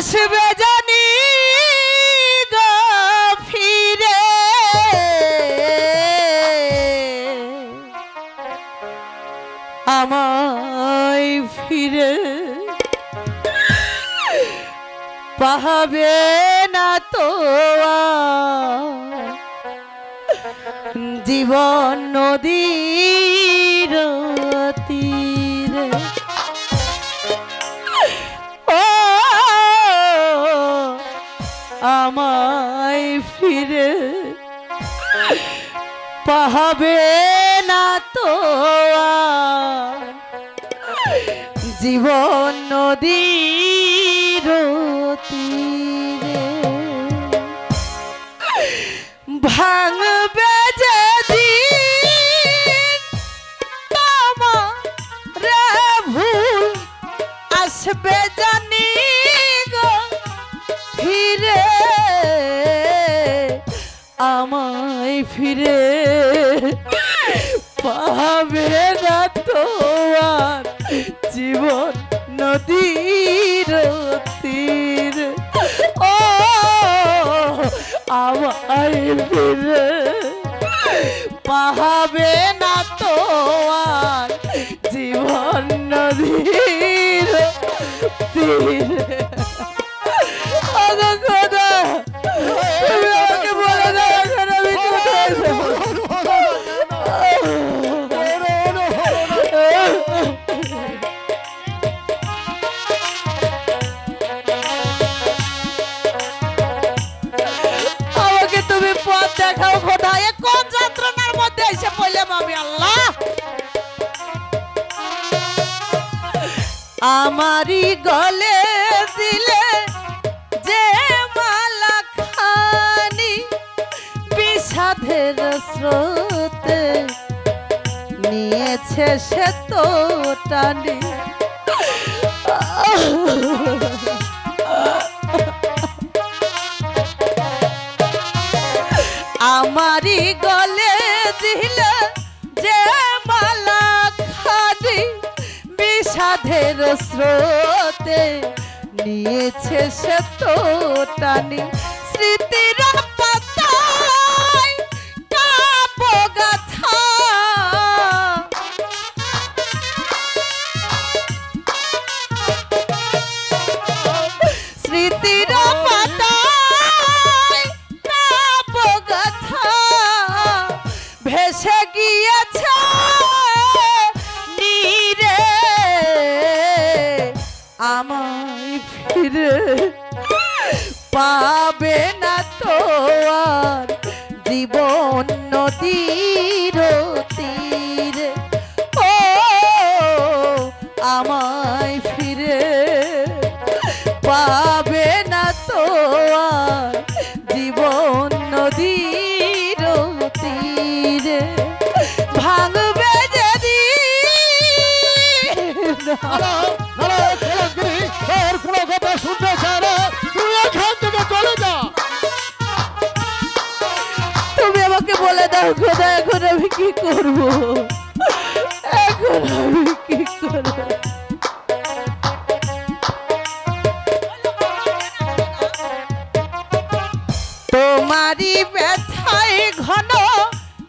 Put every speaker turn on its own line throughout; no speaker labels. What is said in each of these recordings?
আসবে জানি ফিরে। আমায় ফিরে। পাহাবে না তো জীবন নদীর পাহাবে না তো জীবন নদীর তীরে ভাঙবে যেদিন তোমারে ভুল আসবে জানি গো ফিরে, আমায় ফিরে পাবে না তো আর জীবন নদীর তীর। ও, আমায় ফিরে। পাহাবে না তো আর জীবন নদীর তীরে। আমারই গলে দিলে যে মালা খানি বিষাধের স্রোতে নিয়েছে সে তো টানি। আমারই গলে দিলে বিষাধের স্রোতে নিয়েছে সে তো টানি স্মৃতির পাবে না তো আর জীবন নদীর তীরে। ও আমায় ফিরে পাবে বলে এখন আমি কি করব? এখন আমি কি করব? তোমারই ব্যথায় ঘন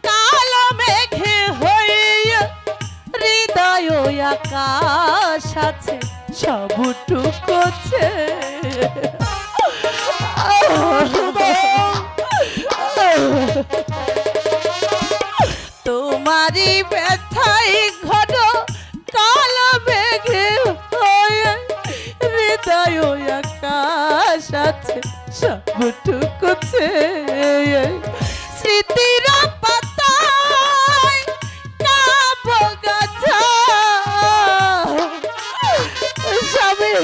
কালো মেঘে হয়ে হৃদয় আকাশ আছে সবটুকুছে তোমারই ব্যথায় ঘন, কালো মেঘে হয়ে হৃদয় আকাশ আছে সবটুকুছে স্মৃতির পাতায় কাব্যগাথা সবে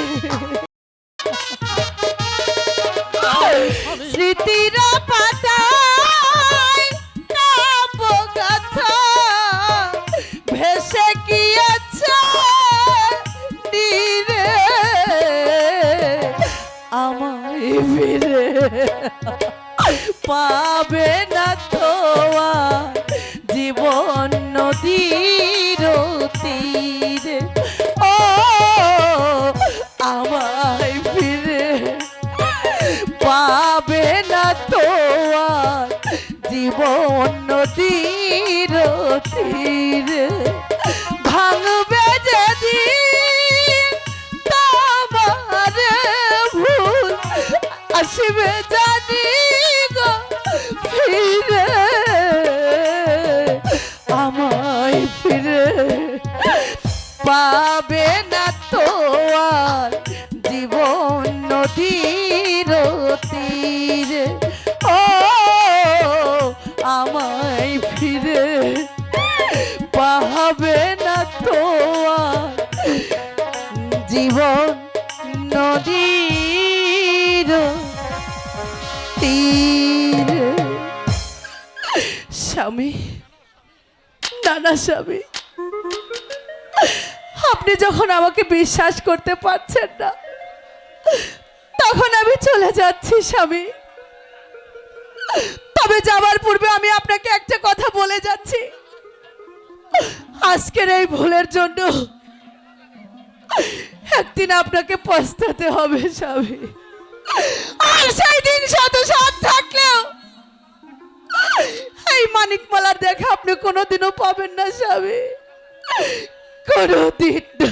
স্মৃতির পাতায় আমায় ফিরে পাবে না তোয়া জীবন নদীর পাবে না তো আর জীবন নদীর তীর। ও, আমায় ফিরে পাবে না তো আর জীবন নদীর তীর। স্বামী, নানা স্বামী আপনি যখন আমাকে বিশ্বাস করতে পারছেন না, তখন আমি চলে যাচ্ছি, স্বামী। তবে যাবার পূর্বে আমি আপনাকে একটা কথা বলে যাচ্ছি। আজকের এই ভুলের জন্য একদিন আপনাকে পস্তাতে হবে, স্বামী। আর সেই দিন শত সাত থাকলেও এই মানিকমালার দেখা আপনি কোনোদিনও পাবেন না, স্বামী। কোনোদিন না